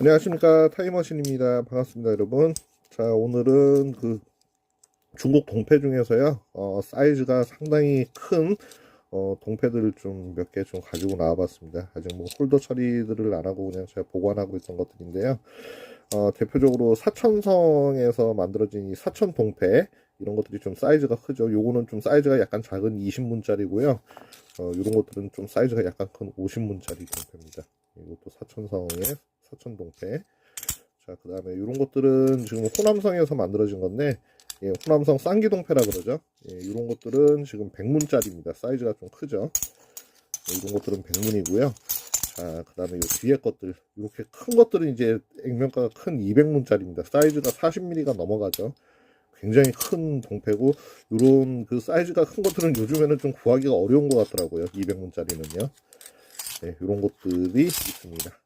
안녕하십니까. 타이머신입니다. 반갑습니다 여러분. 자 오늘은 그 중국 동패 중에서요 어, 사이즈가 상당히 큰 어, 동패들을 좀 몇 개 좀 가지고 나와 봤습니다. 아직 뭐 홀더 처리들을 안 하고 그냥 제가 보관하고 있던 것들인데요. 어, 대표적으로 사천성에서 만들어진 이 사천 동패 이런 것들이 좀 사이즈가 크죠. 요거는 좀 사이즈가 약간 작은 20문짜리고요. 어, 이런 것들은 좀 사이즈가 약간 큰 50문짜리 동패입니다. 이것도 사천성의 사천동패. 자, 그 다음에 이런 것들은 지금 호남성에서 만들어진 건데, 예, 호남성 쌍기동패라 그러죠. 예, 이런 것들은 지금 100문짜리입니다. 사이즈가 좀 크죠. 예, 이런 것들은 100문이고요. 자, 그 다음에 이 뒤에 것들, 이렇게 큰 것들은 이제 액면가가 큰 200문짜리입니다. 사이즈가 40mm가 넘어가죠. 굉장히 큰 동패고, 이런 그 사이즈가 큰 것들은 요즘에는 좀 구하기가 어려운 것 같더라고요. 200문짜리는요. 네, 이런 것들이 있습니다.